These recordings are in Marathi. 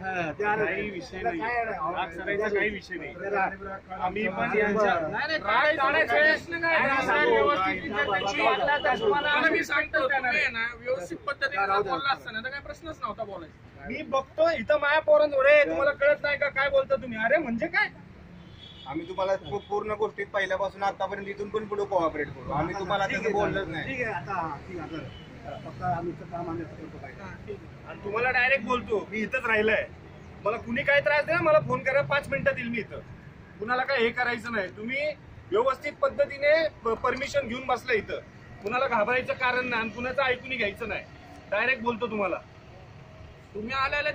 हा. काही विषय नाही. राग करायचा काही विषय नाही. आम्ही पण. यांच्या काढायचं मी सांगतो तुम्ही आहे ना व्यवस्थित पद्धतीने काय राहू जर द्या. बोलला असता ना तर काय प्रश्नच नव्हता बोलायचा मी बघतो इथं माया पोरांजवळ आहे तुम्हाला कळत नाही का काय बोलता तुम्ही अरे म्हणजे काय आम्ही तुम्हाला पूर्ण गोष्टीत पहिल्यापासून आतापर्यंत इथून पण पुढे कोऑपरेट करू आम्ही तुम्हाला ठीक तसं आहे, बोललोच नाही फक्त आमचं काम आम्ही आता करतो काय आणि तुम्हाला डायरेक्ट बोलतो मी इथंच राहिलंय. मला कुणी काय त्रास द्या मला फोन करा पाच मिनिटात येईल मी इथं. कुणाला काय हे करायचं नाही. तुम्ही व्यवस्थित पद्धतीने परमिशन घेऊन बसला इथं. कुणाला घाबरायचं कारण नाही आणि कुणाचं ऐकून घ्यायचं नाही. डायरेक्ट बोलतो तुम्हाला. तुम्ही आलेले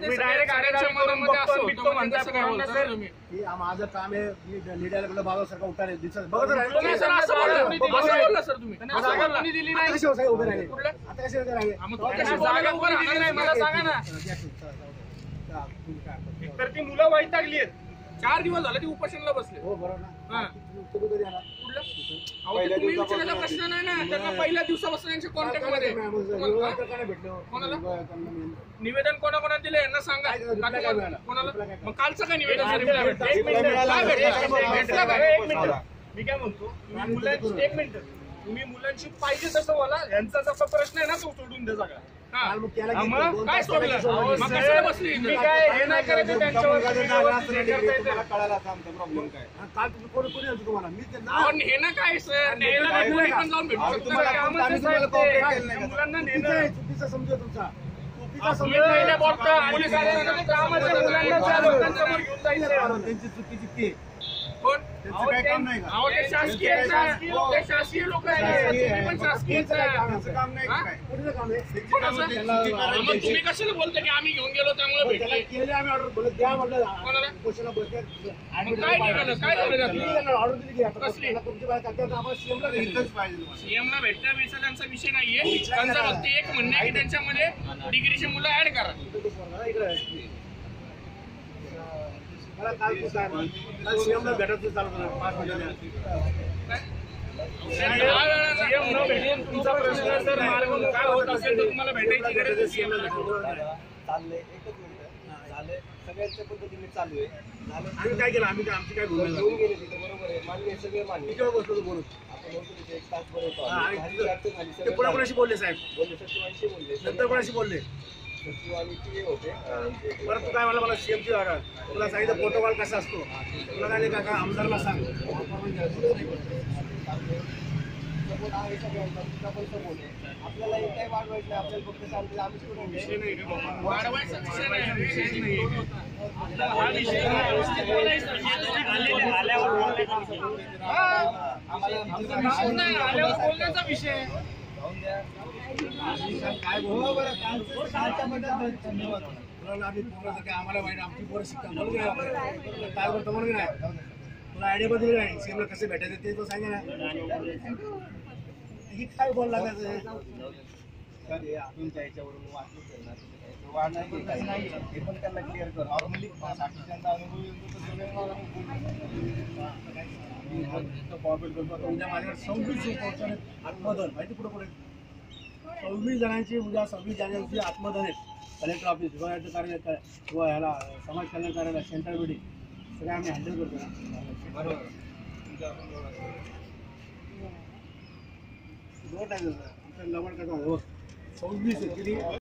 ते आ- माझं काम आहे मी लीडरला गेलो बाबा सारखं उठायला दिसत बघत नाही, सर, असं बोलला सर तुम्ही. असं बोलला. कोणी दिली नाही? उभे राहिले? एकतर ती मुलं वैतागली आहेत. चार दिवस झाले ते उपोषणला बसले. हो बरोबर ना. हा. कुठलं प्रश्न नाही ना. त्यांना पहिल्या दिवसापासून यांच्या कॉन्टॅक्टमध्ये? कोणाला? निवेदन कोणाकोणा दिले? यांना सांगा? कोणाला? मग कालचं काय निवेदन? भेटला? एक मिनिट. मिळाला, काय भेटलं? मी काय म्हणतो मुलांची एक मिनिट. तुम्ही मुलांची पाहिजे तसं बोला यांचा जसा प्रश्न आहे ना तो सोडून दे सगळा हा. काल मग त्याला हा, घेतलं, मग दोन काय तास सोडलं? त्याला अहो, सोडलं. मग कशाला बसली इथं? काय हे नाही करायचं त्यांच्यावर हे करता येतं. हा, काल तुम्ही कोणी कोणी तुम्हाला मी काय सर नेलं काय काय का? पण जाऊन भेटू अहो, शकतो तुम्हाला का? आम्ही आम्हाला तुम्हाला साहेब cooperate ते- केलं नाही का? मुलांना चुकीचा आहे, चुकीचा तुमचा चुकीचा तुम्ही कामाच्या मुलांना घेऊन जायचं त्यांची कोण? शासकीय शासकीय लोक तुम्ही हा? हा, कशाला बोलता की आम्ही घेऊन गेलो त्यामुळे हो. सीएमला भेटण्या त्यांचा विषय नाहीये. त्यांचा फक्त एक म्हणणं आहे की त्यांच्यामध्ये डिग्रीची मुलं ऍड करा. मला काल तू म्हण? काल CM ला भेटायचं चालू झालं, पाच मिनिटांनी. सीएम न भेटेल तुमचा प्रश्न सर मार्ग काय होत असेल तर तुम्हाला भेटायची गरज आहे. CM ला. चाललंय एकच मिनिट. झालंय. सगळ्यांच्या पद्धतीने चालू आहे. झालं. आम्ही काय केलं? आम्ही काय आमची काय भूमिका घेऊन गेले तिथे बरोबर आहे. मान्य आहे, सगळे मान्य आहे. किती वेळ बसलो होतो बोलत आपण तिथे एक तास बरोबर आणि पुढे. कोणाशी बोलले साहेब? बोलले बोलले. नंतर कोणाशी बोलले? परत तू काय म्हणला मला सीएमची ऑर्डर तुला सांगितलं प्रोटोकॉल कसा असतो. तुला काय नाही का का आमदारला सांग. आपल्याला एक काही वाढवायचं आपल्याला फक्त सांगतील आम्ही स्टुडंट हा आल्यावर बोलण्याचा विषय आम्ही काय आम्हाला माहिती आमची पोरं शिकतात म्हणून काय करतो काय बोलतो म्हणून नाही तुला आयडिया बद्दल नाही सीएमला कसं भेटायचं ते तो सांगा ना ही काय? बोल लागायचं कधी तुमच्या याच्यावरून वाचलं हे पण त्यांना क्लिअर कर नॉर्मली साक्षीचा अनुभव येतो करतो आता उद्या माझ्याकडे सव्वीस माहिती कुठं पुढे सव्वीस जणांची उद्या सव्वीस जानेवारीची आत्मदन आहेत कलेक्टर ऑफिस विभागाचं कार्यालय किंवा ह्याला समाज कल्याण कार्यालय सेंट्रल बिल्डिंग सगळे आम्ही हँडल करतो ना दोन लवण करतो सव्वीस किती